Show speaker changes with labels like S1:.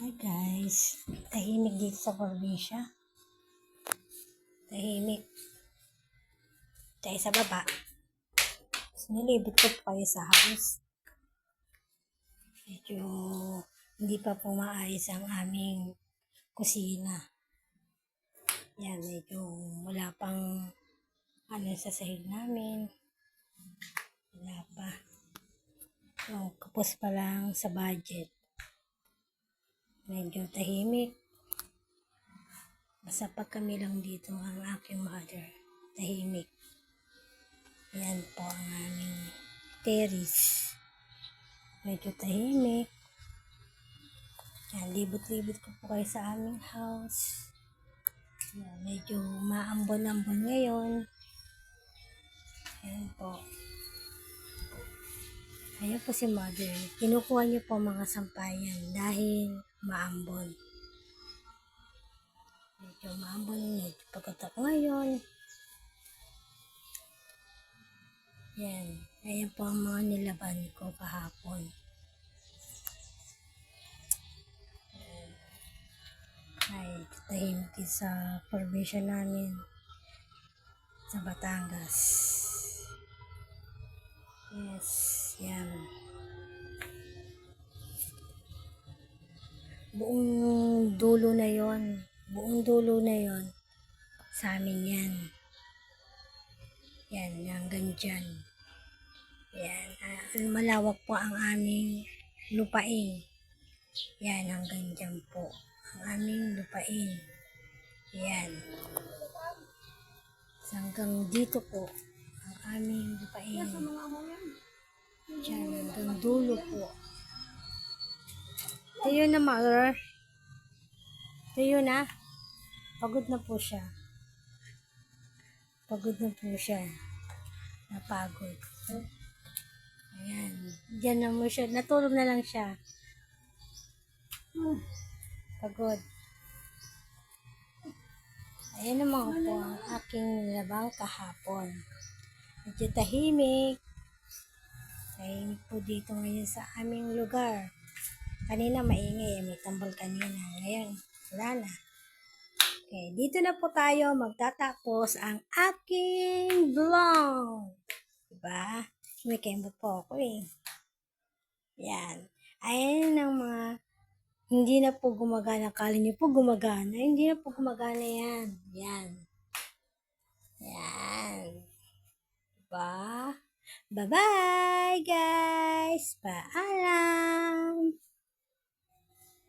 S1: Hi guys, tahimik dito sa probinsya. Tahimik. Tayo sa baba. Nilibot ko po kayo sa house. Medyo hindi pa po maayos ang aming kusina. Yan, medyo wala pang ano sa sahig namin. Wala pa. So, kapos pa lang sa budget. Medyo tahimik. Basta pag kami lang dito ang aking mother. Tahimik. Yan po ang aming terrace. Medyo tahimik. Yan, libot-libot ko po kayo sa aming house. Yan, medyo maambon-ambon ngayon. Yan po. Ayan po si mother. Kinukuha niyo po mga sampayan dahil maambon. Medyo maambon. Medyo pagod ngayon. Yan. Ayan po ang mga nilaban ko kahapon. Ay, tahimik sa probinsya namin sa Batangas. Yes, yan. Buong dulo na yon, buong dulo na yon sa amin yan. Yan, hanggang dyan. Yan, ah, malawak po ang aming lupain. Yan, hanggang dyan po. Ang aming lupain. Yan. Hanggang dito po ang aming lupain. Diyan, hanggang dulo po. Tayo na, mother. Tayo na. Pagod na po siya. Pagod na po siya. Napagod. Ayan. Diyan na mo siya. Natulog na lang siya. Hmm. Pagod. Ayan naman po ang aking labang kahapon. Medyo tahimik. Tahimik po dito ngayon sa aming lugar. Kanina maingay, may tambal kanina. Ngayon, wala na. Okay, dito na po tayo magtatapos ang aking vlog. Diba? Kemot po ako eh. Yan. Ayan ang mga hindi na po gumagana. Kala niyo po gumagana. Hindi na po gumagana yan. Yan. Yan. Diba? Bye-bye, guys. Paalam.